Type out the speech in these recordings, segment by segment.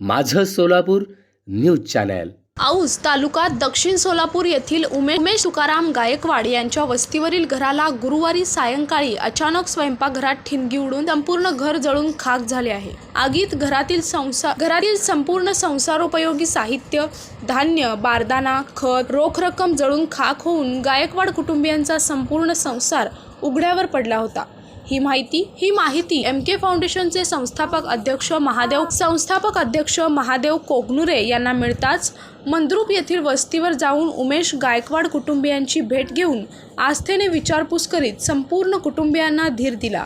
माझं Solapur news channel. औस तालुका दक्षिण सोलापूर येथील उमे उमेश तुकाराम गायकवाड यांच्या वस्तीवरील घराला गुरुवारी सायंकाळी अचानक स्वयंपाकघरात ठिणगी उडून संपूर्ण घर जळून खाक झाले आहे. आगीत घरातील संसार घरातील संपूर्ण संसारोपयोगी साहित्य धान्य बारदाना खत रोख रक्कम जळून खाक होऊन गायकवाड कुटुंबियांचा संपूर्ण संसार उघड्यावर पडला होता. ही माहिती ही माहिती एम के फाउंडेशनचे संस्थापक अध्यक्ष महादेव संस्थापक अध्यक्ष महादेव कोगनुरे यांना मिळताच मंद्रुप येथील वस्तीवर जाऊन उमेश गायकवाड कुटुंबियांची भेट घेऊन आस्थेने विचारपूस करीत संपूर्ण कुटुंबियांना धीर दिला.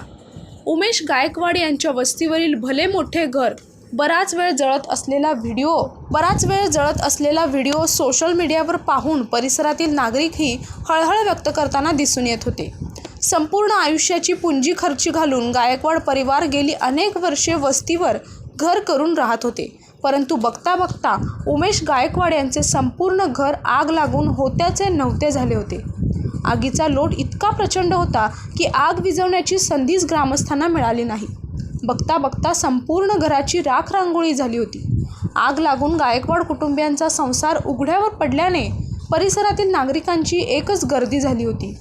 उमेश गायकवाड यांच्या वस्तीवरील भले मोठे घर बराच वेळ जळत असलेला व्हिडिओ बराच वेळ जळत असलेला व्हिडिओ सोशल मीडियावर पाहून परिसरातील नागरिकही हळहळ व्यक्त करताना दिसून येत होते. संपूर्ण आयुष्याची पुंजी खर्ची घालून गायकवाड परिवार गेली अनेक वर्षे वस्तीवर घर करून राहत होते. परंतु बघता बघता उमेश गायकवाड यांचे संपूर्ण घर आग लागून होत्याचे नव्हते झाले होते. आगीचा लोट इतका प्रचंड होता की आग विझवण्याची संधीच ग्रामस्थांना मिळाली नाही. बघता बघता संपूर्ण घराची राख रांगोळी झाली होती. आग लागून गायकवाड कुटुंबियांचा संसार उघड्यावर पडल्याने परिसरातील नागरिकांची एकच गर्दी झाली होती.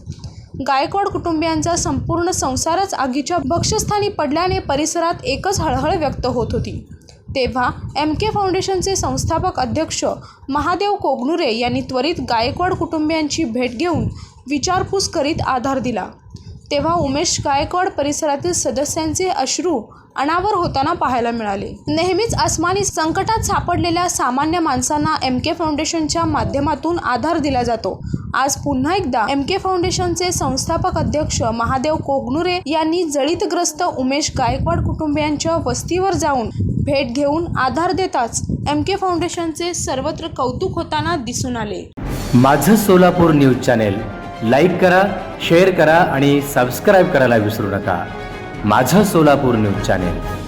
गायकवाड कुटुंबियांचा संपूर्ण संसारच आगीच्या भक्षस्थानी पडल्याने परिसरात एकच हळहळ व्यक्त होत होती. तेव्हा एम के फाउंडेशनचे संस्थापक अध्यक्ष महादेव कोगनुरे यांनी त्वरित गायकवाड कुटुंबियांची भेट घेऊन विचारपूस करीत आधार दिला. तेव्हा उमेश गायकवाड परिसरातील सदस्यांचे अश्रू अनावर होताना पाहायला मिळाले. नेहमीच आसमानी संकटात सापडलेल्या सामान्य माणसांना एम के फाउंडेशनच्या माध्यमातून आधार दिला जातो. आज पुन्हा एकदा एम के फाउंडेशनचे संस्थापक अध्यक्ष महादेव कोगनुरे यांनी जळीतग्रस्त उमेश गायकवाड कुटुंबियांच्या वस्तीवर जाऊन भेट घेऊन आधार देताच एम के फाउंडेशनचे सर्वत्र कौतुक होताना दिसून आले. माझं सोलापूर न्यूज चॅनेल लाईक करा शेअर करा आणि सबस्क्राईब करायला विसरू नका. माझं सोलापूर न्यूज चॅनेल.